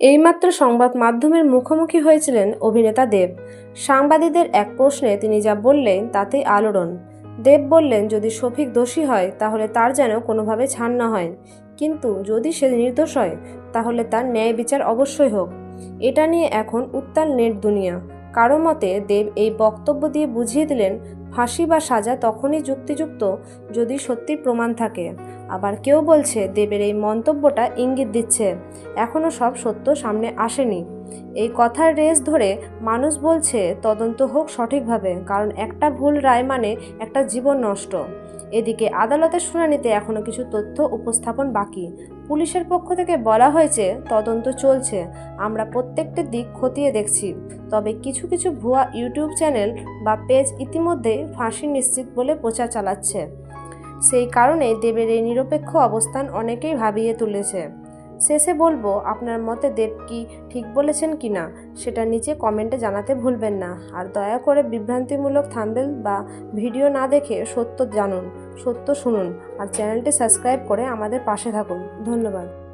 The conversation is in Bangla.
এইমাত্র সংবাদ মাধ্যমের মুখোমুখি হয়েছিলেন অভিনেতা দেব। সাংবাদিকদের এক প্রশ্নে তিনি যা বললেন তাতেই আলোড়ন। দেব বললেন, যদি শফিক দোষী হয়, তাহলে তার যেন কোনোভাবে ছাড় না হয়। কিন্তু যদি সে নির্দোষ হয়, তাহলে তার ন্যায় বিচার অবশ্যই হোক। এটা নিয়ে এখন উত্তাল নেট দুনিয়া। কারও মতে, দেব এই বক্তব্য দিয়ে বুঝিয়ে দিলেন, ফাঁসি বা সাজা তখনই যুক্তিযুক্ত যদি সত্যি প্রমাণ থাকে। আবার কেউ বলছে, দেবের এই মন্তব্যটা ইঙ্গিত দিচ্ছে। এখনও সব সত্য সামনে আসেনি। এই কথার রেস ধরে মানুষ বলছে, তদন্ত হোক সঠিকভাবে, কারণ একটা ভুল রায় মানে একটা জীবন নষ্ট। এদিকে আদালতের শুনানিতে এখনও কিছু তথ্য উপস্থাপন বাকি। পুলিশের পক্ষ থেকে বলা হয়েছে, তদন্ত চলছে। আমরা প্রত্যেকটি দিক খতিয়ে দেখছি। তবে কিছু কিছু ভুয়া ইউটিউব চ্যানেল বা পেজ ইতিমধ্যেই ফাঁসি নিশ্চিত বলে প্রচার চালাচ্ছে। সেই কারণে দেবের এই নিরপেক্ষ অবস্থান অনেকেই ভাবিয়ে তুলেছে। শেষে বলব, আপনার মতে দেব কি ঠিক বলেছেন কি না, সেটা নিচে কমেন্টে জানাতে ভুলবেন না। আর দয়া করে বিভ্রান্তিমূলক থাম্বেল বা ভিডিও না দেখে সত্য জানুন, সত্য শুনুন। আর চ্যানেলটি সাবস্ক্রাইব করে আমাদের পাশে থাকুন। ধন্যবাদ।